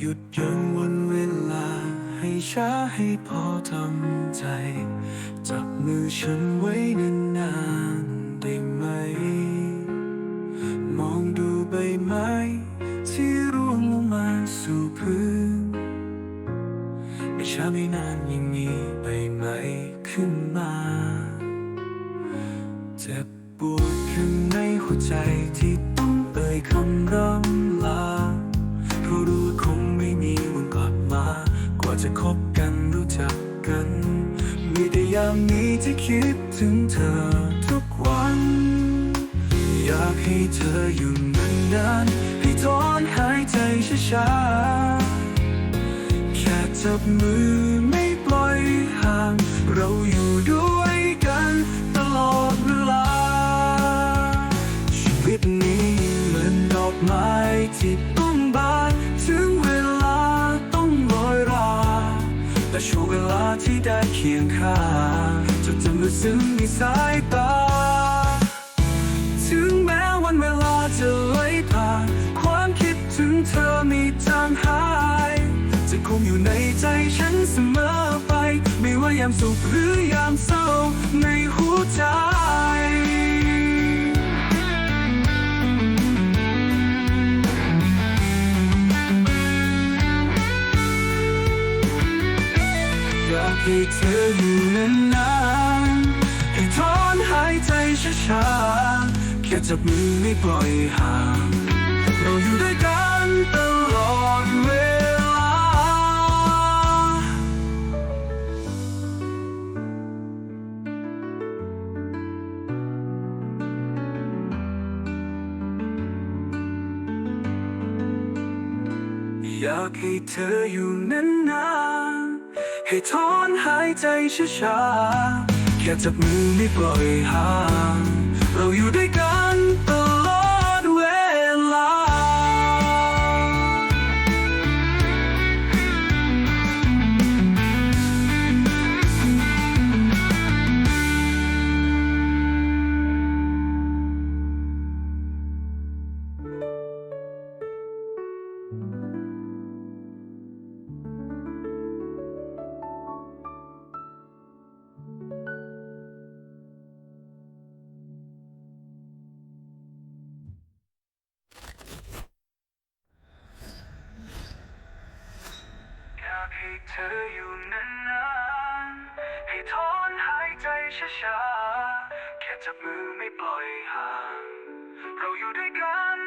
หยุดยั้งวันเวลา ให้ช้าให้พอทำใจ จับมือฉันไว้นานๆได้ไหม มองดูใบไม้ ที่ร่วงลงมาสู่พื้นไม่ช้าไม่นานยังมีใบไม้ขึ้นมาเจ็บปวดข้างในหัวใจที่ต้องเอ่ยคำร่ำล จะคบกันรู้จักกัน มีแต่ยามนี้ที่คิดถึงเธอทุกวัน อยากให้เธออยู่นานๆให้ถอนหายใจช้าๆ แค่จับมือไม่ปล่อยห่าง เราอยู่ด้วยกันตลอดเวลา ชีวิตนี้เหมือนดอกไม้ที่ คียงข้างจะจำลึกซึ้งในสายตา ถึงแม้วันเวลาจะไหลผ่าน ความคิดถึงเธอไม่จางหาย จะคงอยู่ในใจฉันเสมอไป ไม่ว่ายามสุขหรือยามเศร้าในหัวใจ อยากให้เธออยู่นานๆให้ถอนหายใจช้าๆแค่จับมือไม่ปล่อยห่างเราอยู่ด้วยกันตลอดเวลา อยากให้เธออยู่นานๆ ให้ถอนหายใจช้าๆแค่จับมือไม่ปล่อยห่าง เราอยู่ด้วยกัน ช้า แค่จับมือไม่ปล่อยห่าง เราอยู่ด้วยกัน